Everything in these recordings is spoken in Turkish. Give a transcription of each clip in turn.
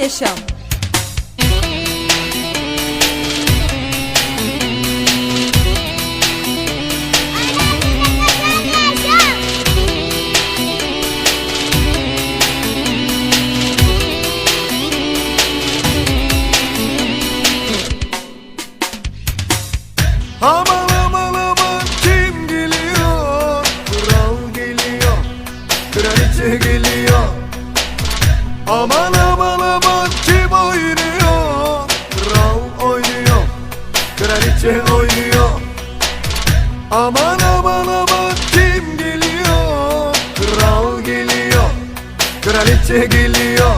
Yaşam kraliçe geliyor.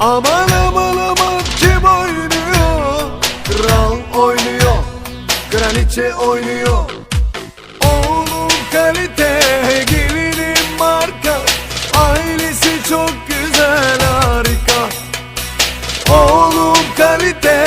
Aman aman aman kim oynuyor? Kral oynuyor, kraliçe oynuyor. Oğlum kalite, gelinim marka, ailesi çok güzel harika. Oğlum kalite,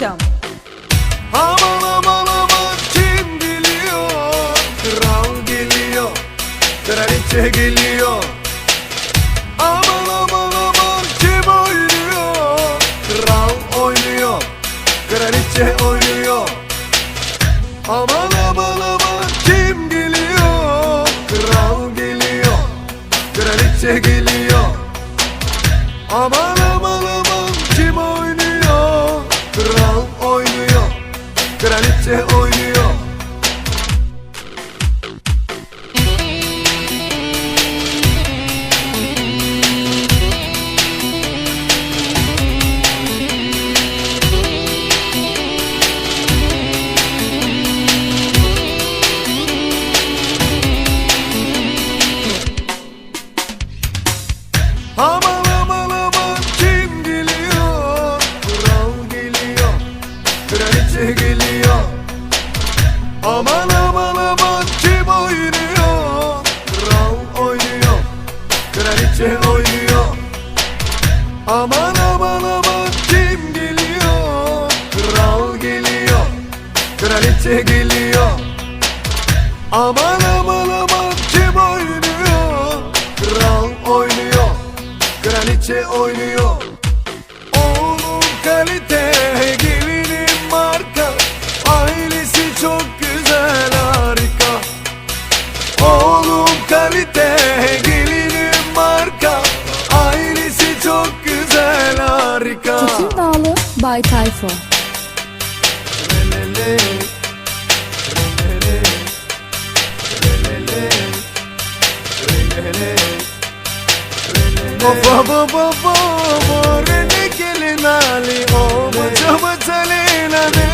Yaşam Aman aman aman kim geliyor? Kral geliyor, kraliçe geliyor. Aman aman aman kim oynuyor? Kral oynuyor, kraliçe oynuyor. Aman aman aman kim geliyor? Kral geliyor, kraliçe geliyor. Aman aman kraliçe oynuyor. Kraliçe geliyor. Aman aman aman kim oynuyor? Kral oynuyor, kraliçe oynuyor. Oğlum kalite, gelinim marka, ailesi çok güzel harika. Oğlum kalite. Tütün Dağlı Bay Tayfun relele. Baba baba baba rene gelin ali o maça maça lena de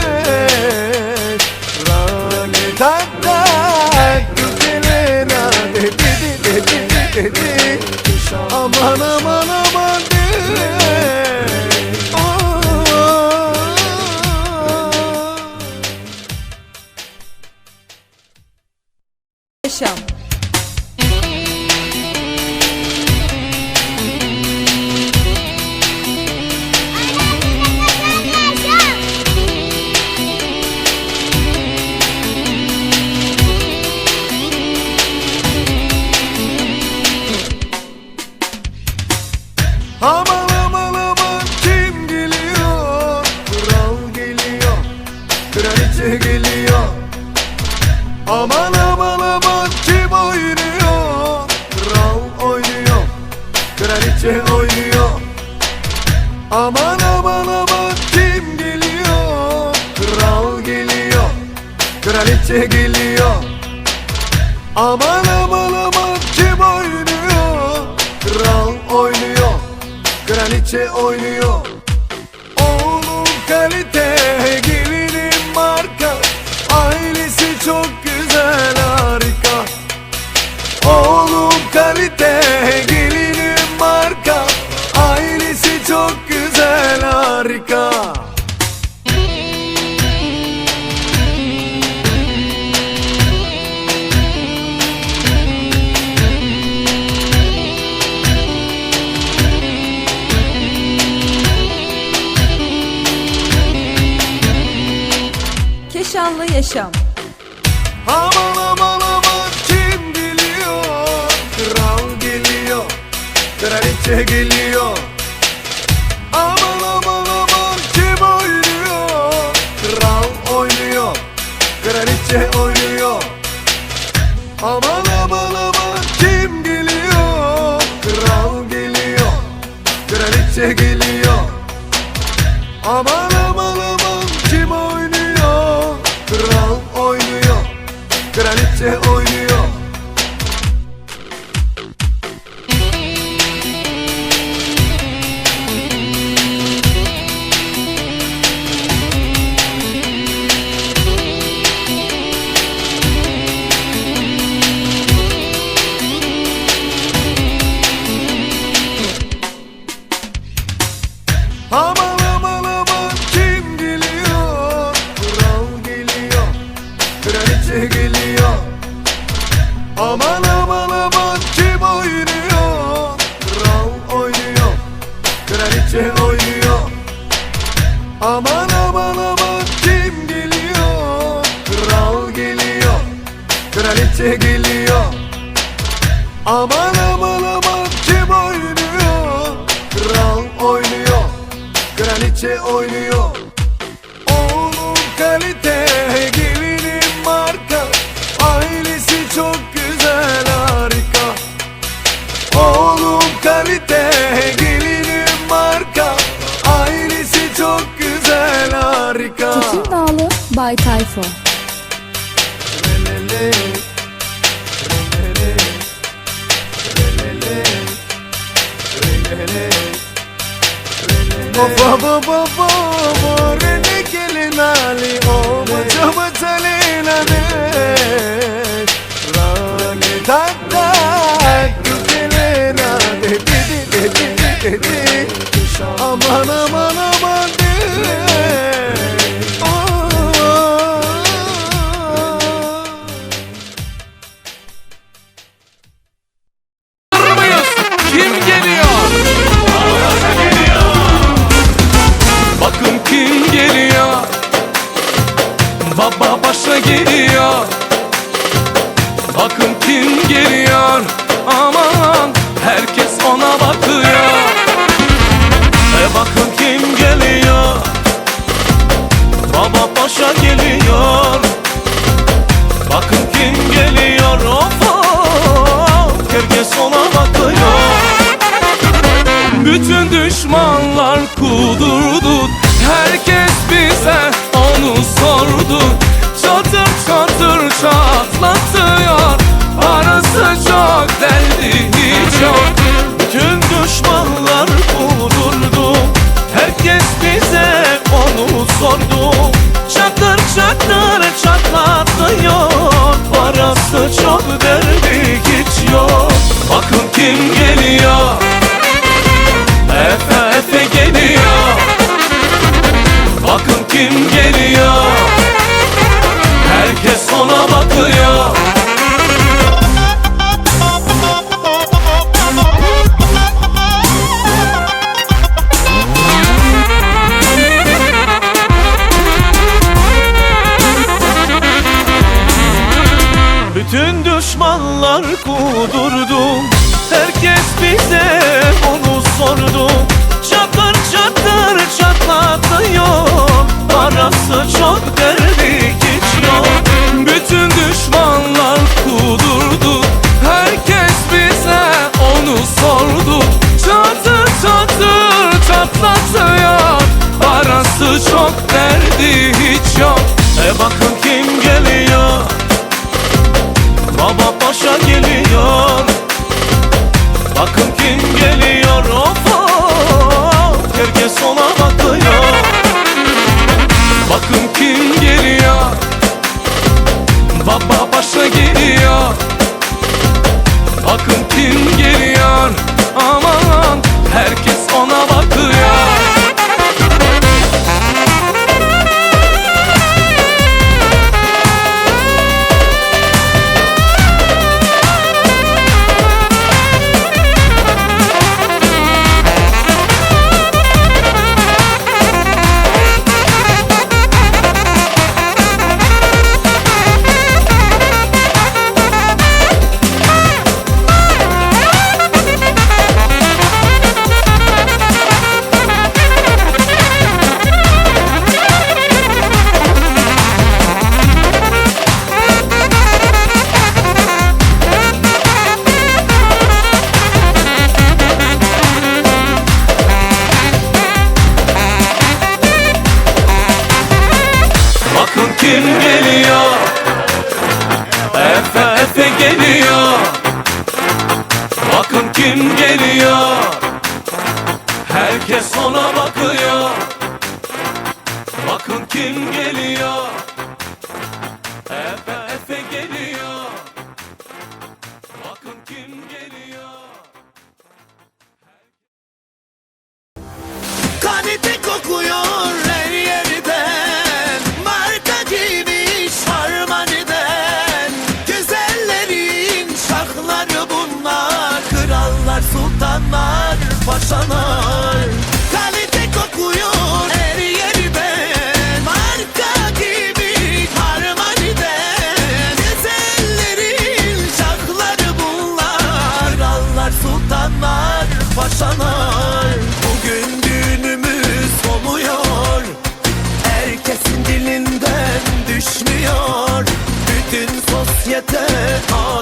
Rane tak tak gelena de de de de de de de Aman aman aman kim oynuyor? Kral oynuyor, kraliçe oynuyor. Aman aman aman kim geliyor? Kral geliyor, kraliçe geliyor. Aman aman aman kim oynuyor? Kral oynuyor, kraliçe oynuyor. Oğlum kalite, yaşam. Aman aman aman kim biliyor? Kral geliyor, kraliçe geliyor. Aman aman aman kim oynuyor? Kral oynuyor, kraliçe oynuyor. Aman Aman aman aman kim oynuyor? Kral oynuyor Kraliçe oynuyor. Aman aman aman kim geliyor? Kral geliyor Kraliçe geliyor. Aman aman aman kim oynuyor? Kral oynuyor Kraliçe oynuyor. Oğlum kalite gelinim marka Çağatay Tayfo Baba baba baba rene gelin ali o baca bacale na de. Rane tak tak gele na de de de de de aman aman aman de. Bütün düşmanlar kudurdu. Herkes Bakın kim geliyor? Efe Efe geliyor. Bakın kim geliyor? Herkes ona bakıyor. Bakın kim geliyor? Sultanlar, paşalar. Kalite kokuyor her yerden Marka giymiş harmaniden. Güzellerin şahları bunlar. Krallar, sultanlar, paşalar. Bugün düğünümüz oluyor Herkesin dilinden düşmüyor. Bütün sosyete alemi